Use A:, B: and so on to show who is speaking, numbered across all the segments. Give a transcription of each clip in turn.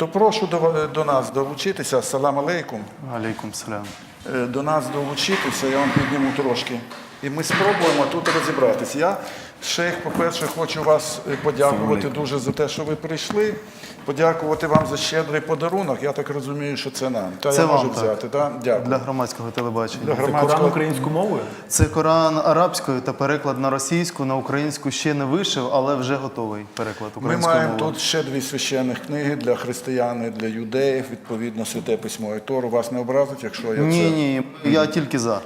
A: То прошу до, до нас долучитися. Салам алейкум.
B: Алейкум салям.
A: Е, До нас долучитися, я вам підніму трошки. І ми спробуємо тут розібратися. Я, шейх, по-перше, хочу вас е, подякувати дуже за те, що ви прийшли. Подякувати вам за щедрий подарунок. Я так розумію, що це нам. Та
B: Це
A: я
B: вам,
A: можу
B: так.
A: взяти. Да? Дякую.
B: Для громадського телебачення.
A: Для
C: Це Коран українською мовою?
B: Це Коран арабською та переклад на російську, на українську ще не вийшов, але вже готовий переклад
A: Ми маємо
B: мовою.
A: тут ще дві священних книги для християн і для юдеїв, відповідно, святе письмо і Тору. Вас не образить, якщо я
B: Ні,
A: це.
B: Ні, я тільки за.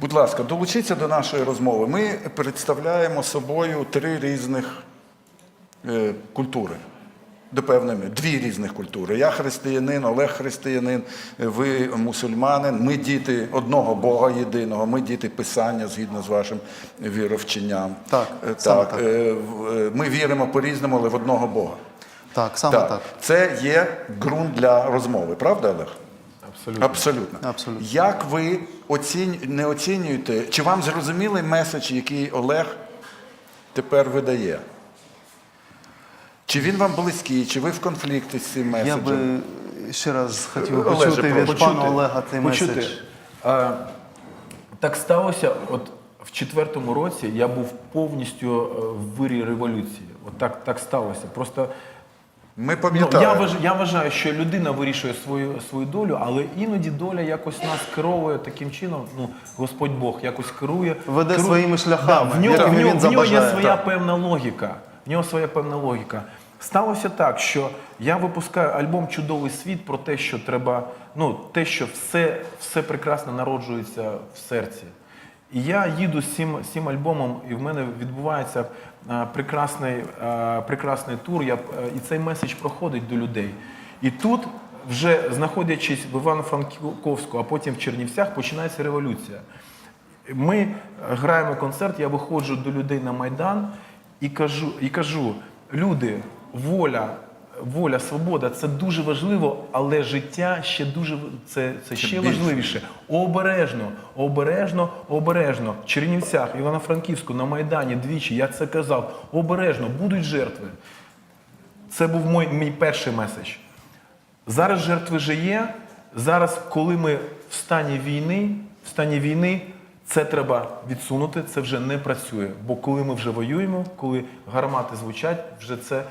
A: Будь ласка, долучіться до нашої розмови. Ми представляємо собою три різних е, культури. До певної дві різних культури. Я християнин, Олег християнин, ви мусульманин. Ми діти одного Бога єдиного, ми діти Писання згідно з вашим віровченням.
B: Так,
A: Е,
B: саме
A: так.
B: так.
A: е, е, Ми віримо по-різному, але в одного Бога.
B: Так, саме так.
A: Це є ґрунт для розмови, правда, Олег?
C: Абсолютно.
A: Абсолютно.
B: Абсолютно.
A: Як ви оцінь... не оцінюєте, чи вам зрозумілий меседж, який Олег тепер видає? Чи він вам близький, чи ви в конфлікті з цим
B: Я
A: меседжем?
B: би ще раз хотів
A: Олеже,
B: почути від
A: прошу.
B: пана Олега цей
C: Почути.
B: меседж.
C: Е, так сталося, от в четвертому році я був повністю е, в вирі революції. От так, так сталося. Просто
A: Ми
C: ну, я, я вважаю, що людина вирішує свою, свою долю, але іноді доля якось нас керує таким чином. Ну, Господь Бог якось керує.
B: Веде
C: керує-
B: своїми шляхами,
C: Да, в нього, в нього,
B: він
C: в нього є своя
B: так.
C: певна логіка. В нього своя певна логіка. Сталося так, що я випускаю альбом Чудовий світ про те, що треба, ну, те, що все, все прекрасно народжується в серці. І я їду з цим, з цим альбомом, і в мене відбувається прекрасний, е, прекрасний тур. Я, е, і цей меседж проходить до людей. І тут, вже знаходячись в Івано-Франківську, а потім в Чернівцях, починається революція. Ми граємо концерт, я виходжу до людей на Майдан і кажу, і кажу: люди, воля, воля, свобода це дуже важливо, але життя ще дуже це, це ще
A: більше.
C: важливіше. Обережно, обережно, обережно. В Чернівцях, Івано-Франківську, на Майдані двічі я це казав. Обережно, будуть жертви. Це був мій, мій перший меседж. Зараз жертви вже є. Зараз, коли ми в стані війни, в стані війни, це треба відсунути, це вже не працює. Бо коли ми вже воюємо, коли гармати звучать, вже це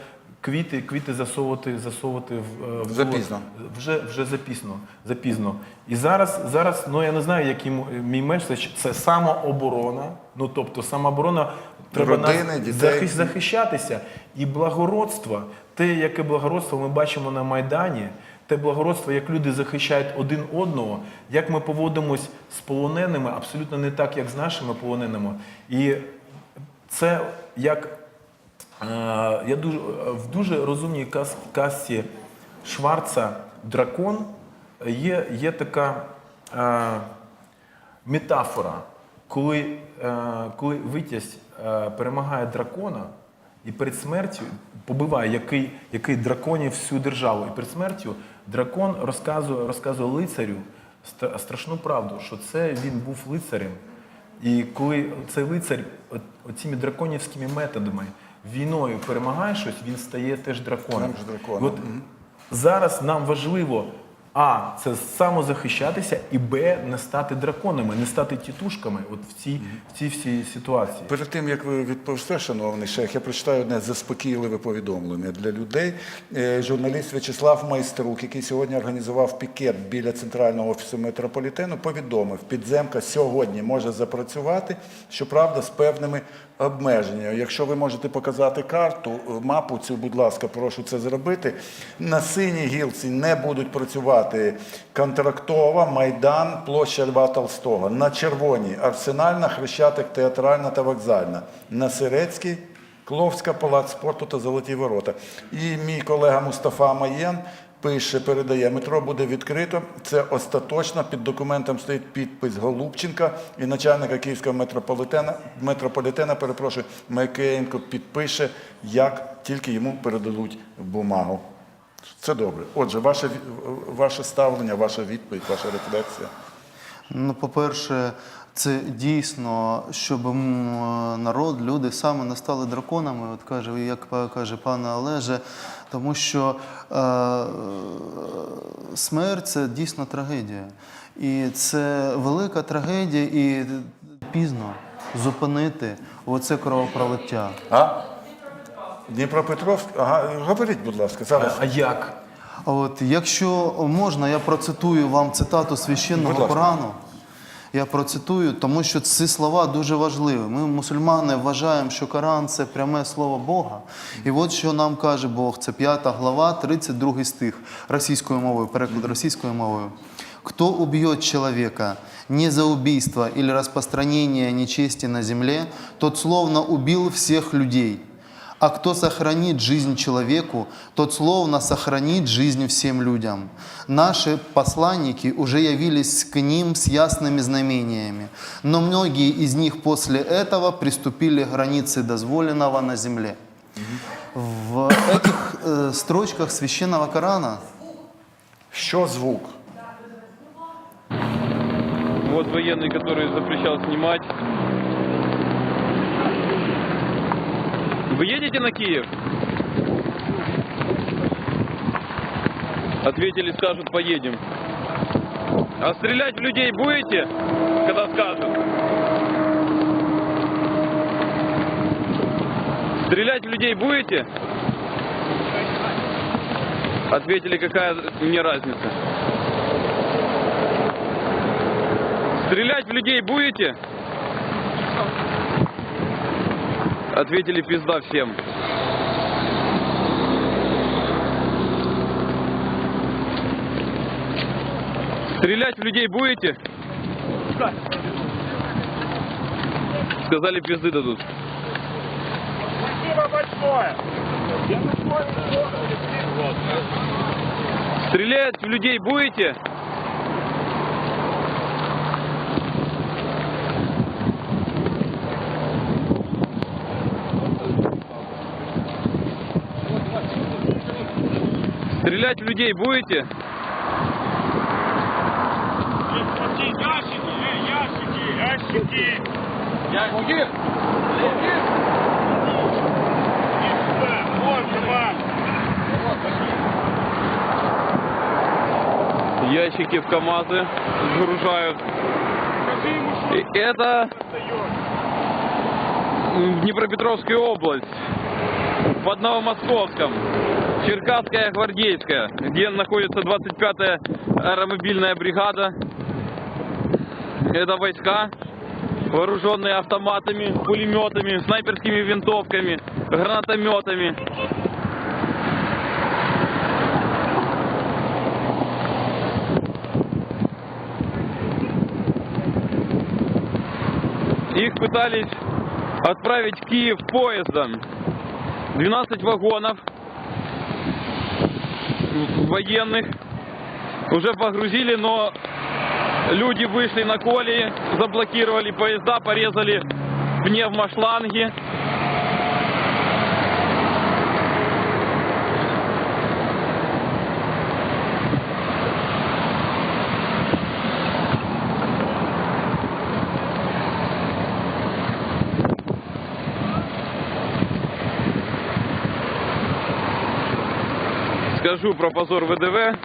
C: квіти, квіти засовувати, засовувати в, е, в
A: Запізно.
C: вже, вже запізно, запізно. І зараз, зараз, ну я не знаю, який мій меседж, це самооборона. Ну тобто самооборона треба
A: Родини,
C: нас захищати захищатися. І благородство, те, яке благородство ми бачимо на Майдані, те благородство, як люди захищають один одного, як ми поводимось з полоненими, абсолютно не так, як з нашими полоненими. І це як я дуже в дуже розумній кас- казці Шварца Дракон є, є така е, метафора, коли, е, коли витязь е, перемагає дракона і перед смертю побиває який, який драконів всю державу. І перед смертю дракон розказує, розказує лицарю страшну правду, що це він був лицарем. І коли цей лицар оціми драконівськими методами війною перемагає щось, він стає теж драконом.
A: Драконом.
C: От зараз нам важливо а це самозахищатися, і Б не стати драконами, не стати тітушками от в цій, в цій всій ситуації.
A: Перед тим як ви відповісте, шановний шейх, я прочитаю одне заспокійливе повідомлення для людей. Е, Журналіст В'ячеслав Майструк, який сьогодні організував пікет біля центрального офісу метрополітену, повідомив, підземка сьогодні може запрацювати, щоправда, з певними обмеженнями. Якщо ви можете показати карту, е, мапу цю, будь ласка, прошу це зробити. На синій гілці не будуть працювати контрактова, майдан, площа Льва Толстого. На червоній арсенальна, хрещатик, театральна та вокзальна. На Сирецькій Кловська, палац спорту та золоті ворота. І мій колега Мустафа Маєн пише, передає, метро буде відкрито. Це остаточно. Під документом стоїть підпис Голубченка і начальника Київського метрополітена, метрополітена, перепрошую, Майкеєнко підпише, як тільки йому передадуть бумагу. Це добре. Отже, ваше, ваше ставлення, ваша відповідь, ваша рефлексія.
B: Ну, по-перше, Це дійсно, щоб народ, люди саме не стали драконами, от каже, як каже пане Олеже, тому що е, смерть це дійсно трагедія. І це велика трагедія, і пізно зупинити оце кровопролиття.
A: А? Дніпропетровськ? Ага, говоріть, будь ласка, зараз.
C: А як?
B: От якщо можна, я процитую вам цитату священного
A: ласка.
B: Корану. Я процитую, тому що ці слова дуже важливі. Ми, мусульмани, вважаємо, що Коран це пряме слово Бога. І от що нам каже Бог, це 5 глава, 32 стих російською мовою, переклад російською мовою. Кто убьет человека не за убийство или распространение нечести на земле, тот словно убил всех людей. А кто сохранит жизнь человеку, тот словно сохранит жизнь всем людям. Наши посланники уже явились к ним с ясными знамениями, но многие из них после этого приступили к границе дозволенного на земле. В этих э, строчках священного Корана
A: Що звук?
D: Вот военный, который запрещал снимать. Вы едете на Киев? Ответили, скажут, поедем. А стрелять в людей будете, когда скажут? Стрелять в людей будете? Ответили, какая мне разница. Стрелять в людей будете? Ответили пизда всем. Стрелять в людей будете? Сказали пизды дадут. Стрелять в людей будете? Стрелять в людей будете?
E: Ящики, ящики, ящики.
D: Ящики! Ящики в КАМАЗы сгружают. И это Днепропетровская область, под Новомосковском, Черкасская гвардейская, где находится 25-я аэромобильная бригада. Это войска, вооруженные автоматами, пулеметами, снайперскими винтовками, гранатометами. Их пытались отправить в Киев поездом. 12 вагонов военных уже погрузили, но люди вышли на колеи, заблокировали поезда, порезали пневмошланги. Скажу про позор ВДВ.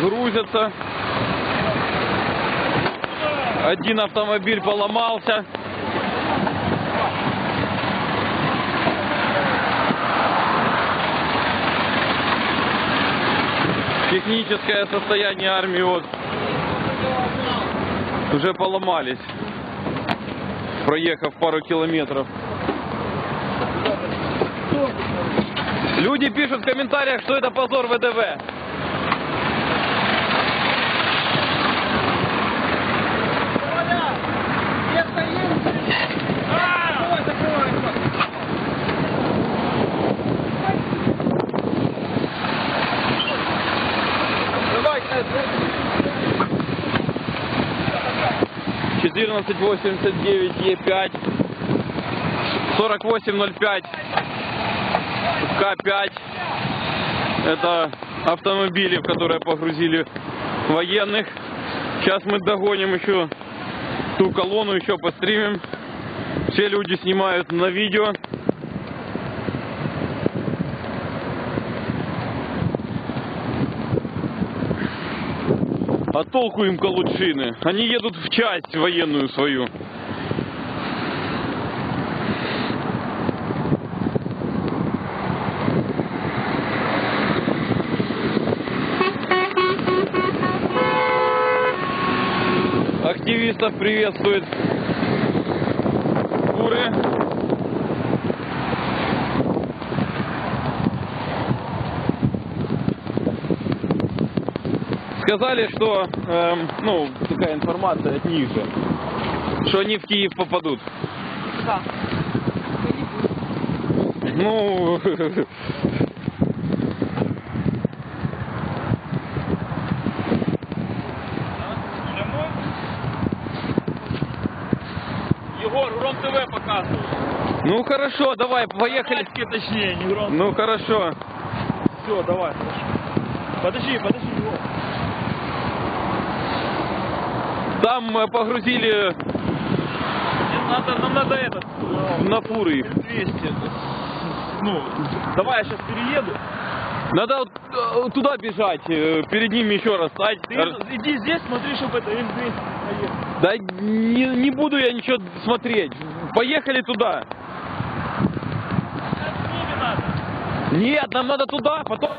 D: Грузятся. Один автомобиль поломался. Техническое состояние армии вот уже поломались, проехав пару километров. Люди пишут в комментариях, что это позор ВДВ. 1489 Е5, 4805 К5. Это автомобили, в которые погрузили военных. Сейчас мы догоним еще ту колонну, еще постримим. Все люди снимают на видео. А толку им колучины? Они едут в часть военную свою. Активистов приветствует Куры. Сказали, что, эм, ну, такая информация от них же, что они в Киев попадут. Ну,
E: Егор, Гром ТВ показывает.
D: ну хорошо, давай, поехали.
E: точнее, не Гром.
D: Ну хорошо.
E: Все, давай. Подожди, подожди, Егор.
D: Там погрузили
E: надо, нам надо этот,
D: на фуры их.
E: 200. Ну, давай я сейчас перееду.
D: Надо вот, э, туда бежать, э, перед ними еще раз стать.
E: Ты иди здесь, смотри, чтобы это М200 поехал.
D: Да не, не буду я ничего смотреть. Поехали туда. Нет, нам надо туда, потом...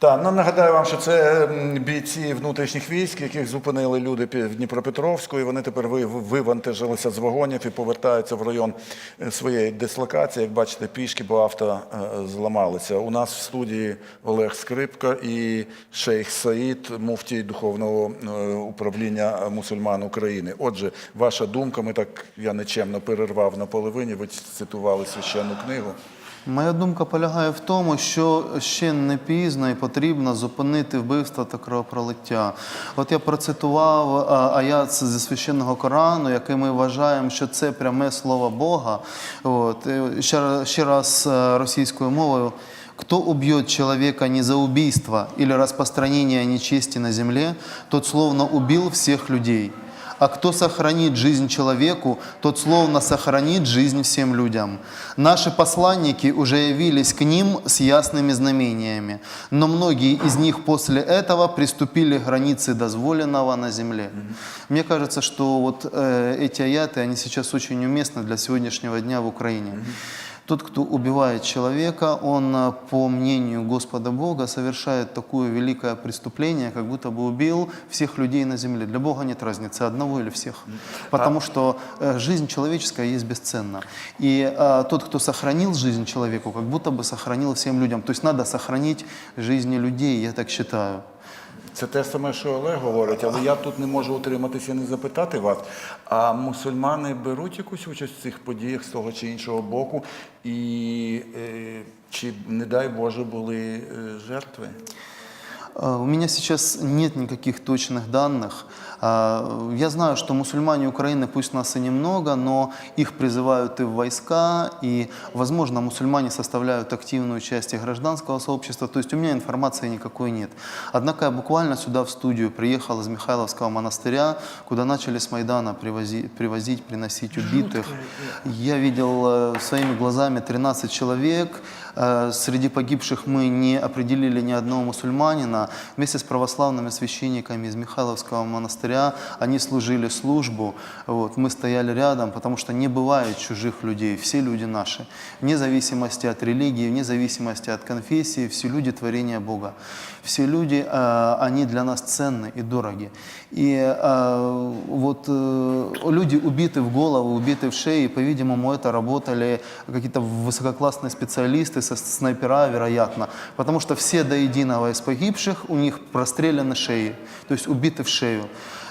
A: Так, ну нагадаю вам, що це бійці внутрішніх військ, яких зупинили люди в Дніпропетровську, і вони тепер ви- вивантажилися з вагонів і повертаються в район е, своєї дислокації. Як бачите, пішки, бо авто е, зламалися. У нас в студії Олег Скрипка і шейх Саїд, муфтій духовного е, управління мусульман України. Отже, ваша думка, ми так я нечемно перервав на половині. Ви цитували священну книгу.
B: Моя думка полягає в тому, що ще не пізно і потрібно зупинити вбивства та кровопролиття. От я процитував аят зі священного Корану, який ми вважаємо, що це пряме слово Бога. От, ще, раз- ще раз е, російською мовою. Кто убьет человека не за убийство или распространение нечести на земле, тот словно убил всех людей. А кто сохранит жизнь человеку, тот словно сохранит жизнь всем людям. Наши посланники уже явились к ним с ясными знамениями, но многие из них после этого приступили к границе дозволенного на земле. Мне кажется, что вот э, эти аяты, они сейчас очень уместны для сегодняшнего дня в Украине. Тот, кто убивает человека, он, э, по мнению Господа Бога, совершает такое великое преступление, как будто бы убил всех людей на земле. Для Бога нет разницы, одного или всех. Потому что э, жизнь человеческая есть бесценна. И э, тот, кто сохранил жизнь человеку, как будто бы сохранил всем людям. То есть надо сохранить жизни людей, я так считаю.
A: Це те саме, що Олег говорить, але я тут не можу утриматися і не запитати вас. А мусульмани беруть якусь участь в цих подіях з того чи іншого боку, і е, чи, не дай Боже, були е, жертви?
B: Э, У меня сейчас нет никаких точных данных. А, Я знаю, что мусульмане Украины, пусть нас и немного, но их призывают и в войска, и, возможно, мусульмане составляют активную часть и гражданского сообщества. То есть у меня информации никакой нет. Однако я буквально сюда в студию приехал из Михайловского монастыря, куда начали с Майдана привозить, привозить приносить убитых. Я видел э, своими глазами 13 человек. Э, Среди погибших мы не определили ни одного мусульманина. Вместе с православными священниками из Михайловского монастыря они служили службу. Вот, мы стояли рядом, потому что не бывает чужих людей. Все люди наши. Вне зависимости от религии, вне зависимости от конфессии, все люди творения Бога. Все люди, э, они для нас ценны и дороги. И э, вот э, люди убиты в голову, убиты в шею, по-видимому, это работали какие-то высококлассные специалисты, снайпера, вероятно, потому что все до единого из погибших, у них простреляны шеи, то есть убиты в шею.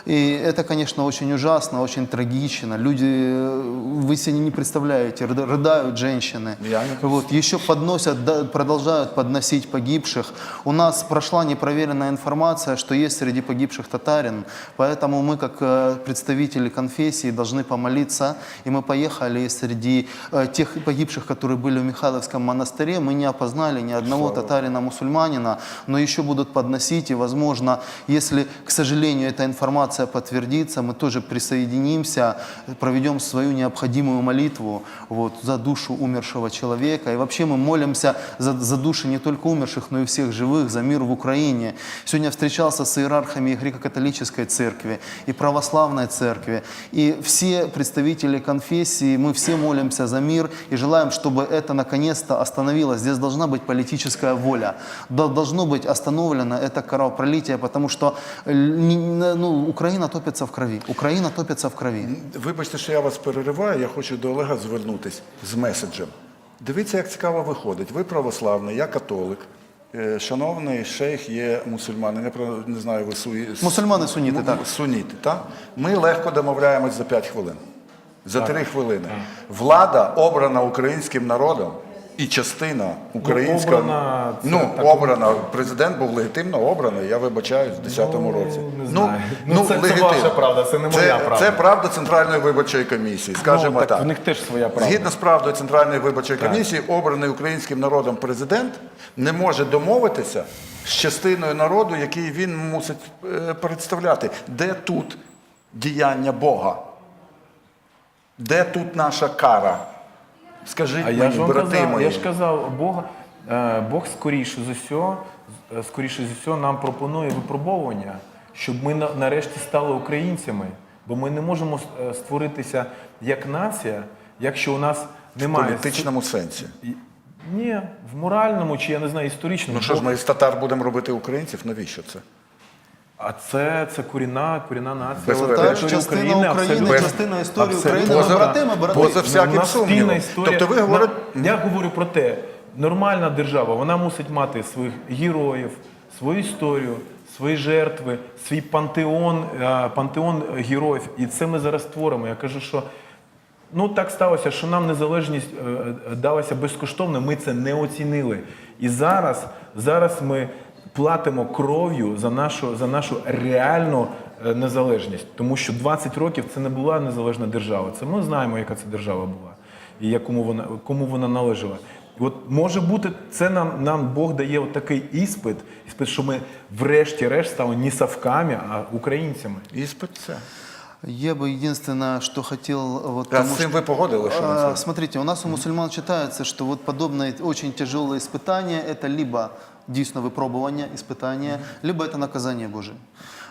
B: И это, конечно, очень ужасно, очень трагично. Люди, э, вы себе не представляете, рыда- рыдают женщины.
A: Я
B: Вот, еще подносят, да, продолжают подносить погибших. У нас прошла непроверенная информация, что есть среди погибших татарин, поэтому мы, как э, представители конфессии, должны помолиться. И мы поехали среди э, тех погибших, которые были в Михайловском монастыре, мы не опознали ни одного татарина-мусульманина, но еще будут подносить, и, возможно, если, к сожалению, эта информация подтвердится, мы тоже присоединимся, проведем свою необходимую молитву вот, за душу умершего человека. И вообще мы молимся за, за души не только умерших, но и всех живых, за мир в Украине. Сегодня встречался с иерархами греко-католической церкви, и православной церкви, и все представители конфессии, мы все молимся за мир и желаем, чтобы это наконец-то остановилось. Здесь должна быть политическая воля, До- должно быть остановлено это кровопролитие, потому что э, ну, Украина топится в крови. Украина топится в крови.
A: Вибачте, що я вас перериваю, я хочу до Олега звернутися з меседжем. Дивіться, як цікаво виходить. Ви православний, я католик. Е, Шановний шейх є мусульманин. Я про- не знаю, ви суї...
B: Мусульмани суніти, так.
A: Суніти, так? Ми легко домовляємось за 5 хвилин. За 3 хвилини. Влада обрана українським народом. І частина українська
C: обрана, це
A: ну
C: так-
A: обрана. Президент був легітимно обраний. Я вибачаюсь в 10-му
C: Ну,
A: році.
C: не знаю. Ну, це- це ваша правда, це не моя
A: Це-
C: правда.
A: Це правда Центральної виборчої комісії, скажімо
C: Ну, так,
A: так.
C: в них теж своя правда.
A: Згідно з правдою Центральної виборчої комісії, обраний українським народом президент не може домовитися з частиною народу, який він мусить е, представляти. Де тут діяння Бога? Де тут наша кара? Скажіть
C: А я ж вам
A: брати
C: казав,
A: мої.
C: я ж казав, Бог, е, Бог скоріше з усього, е, скоріше з усього нам пропонує випробовування, щоб ми на- нарешті стали українцями. Бо ми не можемо е, створитися як нація, якщо у нас
A: в
C: немає
A: політичному сенсі.
C: І- Ні, в моральному чи я не знаю, історичному.
A: Ну що ж, ми з татар будемо робити українців? Навіщо це?
C: А це, це корінна, корінна нація.
A: Безперечно.
C: От
B: частина
C: України,
B: України,
C: абсолютно.
B: частина історії
C: Абсолютно.
B: України. Ми
A: Поза-
B: братими, брати.
A: поза
C: Ну,
A: всяким сумнівом.
C: історія.
A: Тобто ви говорите-
C: Я говорю про те, нормальна держава, вона мусить мати своїх героїв, свою історію, свої жертви, свій пантеон, е, пантеон героїв. І це ми зараз творимо. Я кажу, що ну так сталося, що нам незалежність е, е, далася безкоштовно, ми це не оцінили. І зараз, зараз ми платимо кров'ю за нашу, за нашу реальну е, незалежність. Тому що 20 років це не була незалежна держава. Це ми знаємо, яка це держава була і якому вона, кому вона належала. І От може бути, це нам, нам Бог дає от такий іспит, іспит, що ми врешті-решт стали не совками, а українцями.
A: Іспит це.
B: Я бы единственное, что хотел... Вот,
A: А
B: потому
A: з цим
B: что-
A: ви погодили, що
B: А,
A: на це?
B: Смотрите, у нас у мусульман считается, что вот подобные очень тяжелые испытания – это либо дійсно выпробование, испытание, либо это наказание Божие.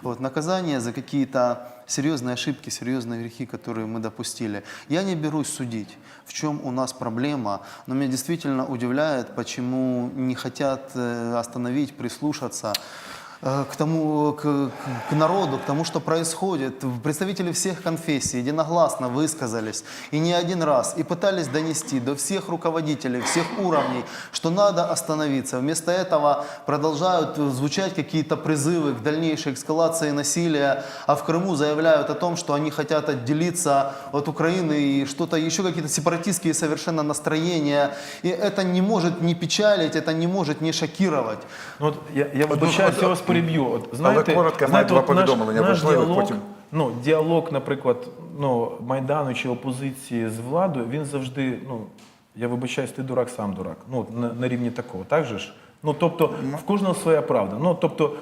B: Вот, наказание за какие-то серьезные ошибки, серьезные грехи, которые мы допустили. Я не берусь судить, в чем у нас проблема, но меня действительно удивляет, почему не хотят э, остановить, прислушаться э, К тому, к, к- народу, к тому, что происходит. Представители всех конфессий единогласно высказались и не один раз, и пытались донести до всех руководителей, всех уровней, что надо остановиться. Вместо этого продолжают э, звучать какие-то призывы к дальнейшей эскалации насилия, а в Крыму заявляют о том, что они хотят отделиться от Украины и что-то еще какие-то сепаратистские совершенно настроения. И это не может не печалить, это не может не шокировать.
C: Ну, от я, я я вас переб'ю. От, знаєте,
A: коротко, я
C: знаєте,
A: два
C: от наш-
A: повідомлення
C: наш
A: важливих,
C: діалог,
A: потім.
C: Ну, діалог, наприклад, ну, Майдану чи опозиції з владою, він завжди, ну, я вибачаюсь, ти дурак, сам дурак. Ну, от на, на рівні такого, так же ж? Ну, тобто, в кожного своя правда. Ну, тобто,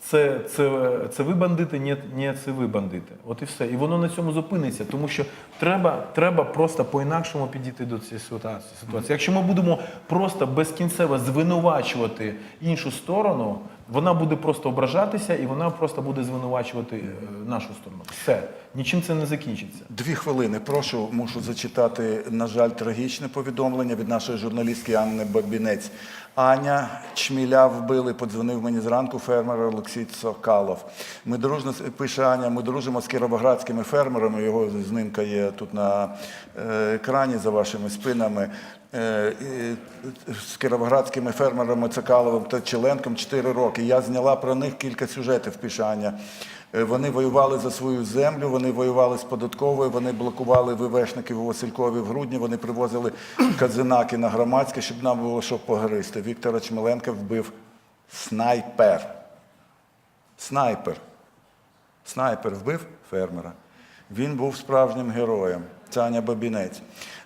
C: це, це, це ви бандити, ні, ні, це ви бандити. От і все. І воно на цьому зупиниться, тому що треба, треба просто по-інакшому підійти до цієї ситуації. ситуації. Якщо ми будемо просто безкінцево звинувачувати іншу сторону, вона буде просто ображатися і вона просто буде звинувачувати е, нашу сторону. Все, нічим це не закінчиться.
A: Дві хвилини. Прошу, мушу зачитати, на жаль, трагічне повідомлення від нашої журналістки Анни Бабінець. Аня Чміля вбили, подзвонив мені зранку фермер Олексій Цокалов. Ми дружно пише Аня, ми дружимо з кіровоградськими фермерами. Його знимка є тут на е, екрані за вашими спинами. е, з кіровоградськими фермерами Цикаловим та Челенком 4 роки. Я зняла про них кілька сюжетів пішання. Е, Вони воювали за свою землю, вони воювали з податковою, вони блокували ВВшників у Василькові в грудні, вони привозили казинаки на громадське, щоб нам було що погризти. Віктора Чмеленка вбив снайпер. Снайпер. Снайпер вбив фермера. Він був справжнім героєм. Таня Бабінець.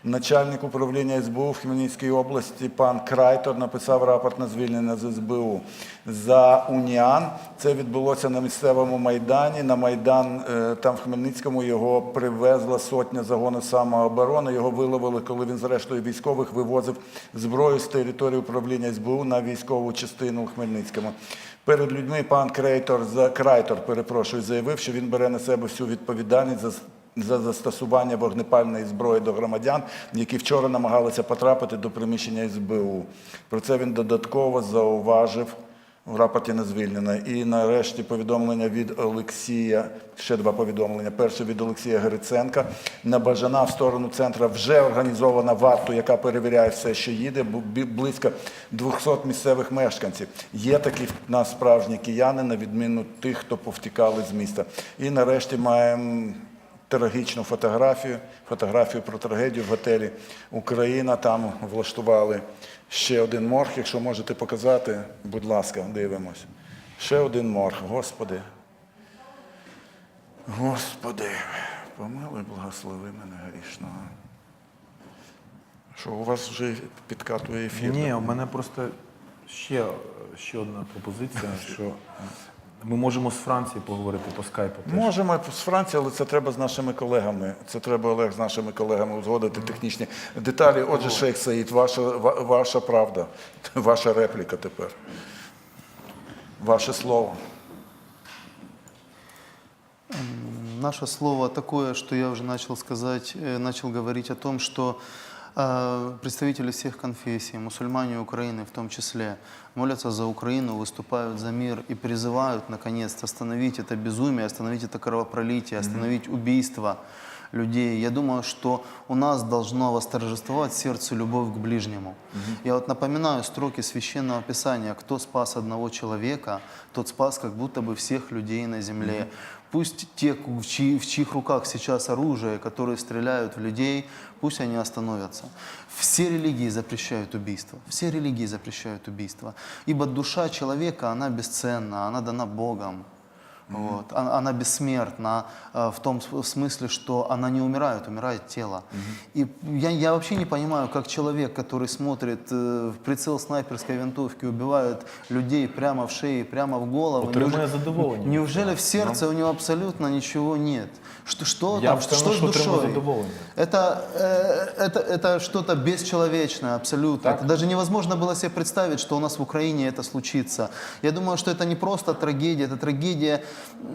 A: Начальник управління СБУ в Хмельницькій області пан Крайтор написав рапорт на звільнення з СБУ. За Уніан це відбулося на місцевому майдані. На майдан е, там в Хмельницькому його привезла сотня загону самооборони. Його виловили, коли він зрештою військових вивозив зброю з території управління СБУ на військову частину у Хмельницькому. Перед людьми пан Крейтор Крайтор, перепрошую, заявив, що він бере на себе всю відповідальність за за застосування вогнепальної зброї до громадян, які вчора намагалися потрапити до приміщення СБУ. Про це він додатково зауважив в рапорті на звільнення. І нарешті повідомлення від Олексія, ще два повідомлення. Перше від Олексія Гриценка. На Бажана в сторону центра вже організована варту, яка перевіряє все, що їде, близько 200 місцевих мешканців. Є такі в нас справжні кияни, на відміну тих, хто повтікали з міста. І нарешті маємо трагічну фотографію, фотографію про трагедію в готелі Україна. Там влаштували ще один морг. Якщо можете показати, будь ласка, дивимось. Ще один морг. Господи. Господи, помилуй, благослови мене грішного. Що, у вас вже підкатує ефір?
C: Ні, у мене просто ще, ще одна пропозиція, що ми можемо з Франції поговорити по скайпу. теж.
A: Можемо з Франції, але це треба з нашими колегами. Це треба Олег з нашими колегами узгодити технічні деталі. Отже, Шейх Саїд, ваша, ва- ваша правда, ваша репліка тепер. Ваше слово.
B: Наше слово такое, что я уже начал сказать, э, начал говорить о том, что представители всех конфессий, мусульмане Украины в том числе, молятся за Украину, выступают за мир и призывают, наконец-то, остановить это безумие, остановить это кровопролитие, остановить убийство людей. Я думаю, что у нас должно восторжествовать сердце любовь к ближнему. Я вот напоминаю строки священного писания: кто спас одного человека, тот спас как будто бы всех людей на земле. Пусть те, в, чьи- в чьих руках сейчас оружие, которые стреляют в людей, пусть они остановятся. Все религии запрещают убийство. Все религии запрещают убийство. Ибо душа человека, она бесценна, она дана Богом. Вот. Она, она бессмертна э, в том с- в смысле, что она не умирает, умирает тело. И я, я вообще не понимаю, как человек, который смотрит э, в прицел снайперской винтовки, убивает людей прямо в шее, прямо в голову.
C: Отримує
B: неужели-
C: задоволення.
B: Неужели в сердце у него абсолютно ничего нет? Что, что
C: Я
B: там,
C: бы сказал,
B: что с
C: что отримує
B: душой?
C: задоволення.
B: Это, э, это, это что-то бесчеловечное абсолютно. Это даже невозможно было себе представить, что у нас в Украине это случится. Я думаю, что это не просто трагедия, это трагедия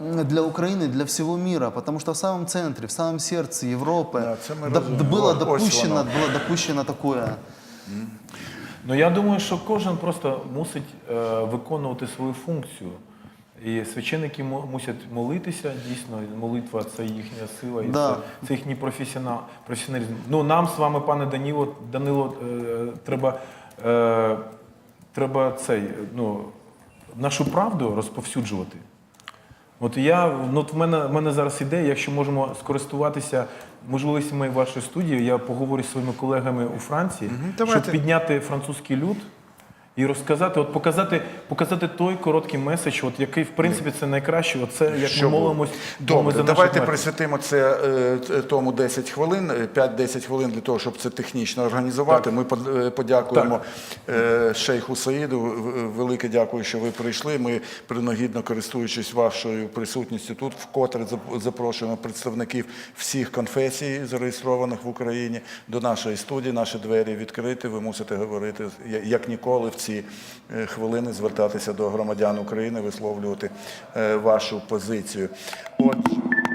B: м, для Украины, для всего мира, потому что в самом центре, в самом сердце Европы
A: Да, це ми
B: доп-
A: розуміємо.
B: было,
A: Ось
B: допущено,
A: воно.
B: было допущено такое.
C: Ну я думаю, що кожен просто мусить е, виконувати свою функцію. І священники му- мусять молитися, дійсно, молитва це їхня сила, і
B: Да.
C: це, це їхній професіонал, професіоналізм. Ну нам з вами, пане Даніло, Данило, е, треба, е, треба цей, ну, нашу правду розповсюджувати. От я, ну от в мене, в мене зараз ідея, якщо можемо скористуватися можливостями вашої студії, я поговорю зі своїми колегами у Франції,
A: давайте.
C: щоб підняти французький люд і розказати, от показати, показати той короткий меседж, от який в принципі це найкраще. Оце як
A: Що
C: ми
A: було?
C: молимось,
A: Добре,
C: за наших
A: давайте
C: мертвих.
A: присвятимо це е, тому 10 хвилин, е, 5-10 хвилин для того, щоб це технічно організувати. Ми под- е, подякуємо е, шейху Саїду. В- Велике дякую, що ви прийшли. Ми принагідно користуючись вашою присутністю тут, вкотре зап- запрошуємо представників всіх конфесій, зареєстрованих в Україні, до нашої студії. Наші двері відкриті. Ви мусите говорити я- як ніколи в ці е, хвилини звертатися до громадян України, висловлювати е, вашу позицію. Отже.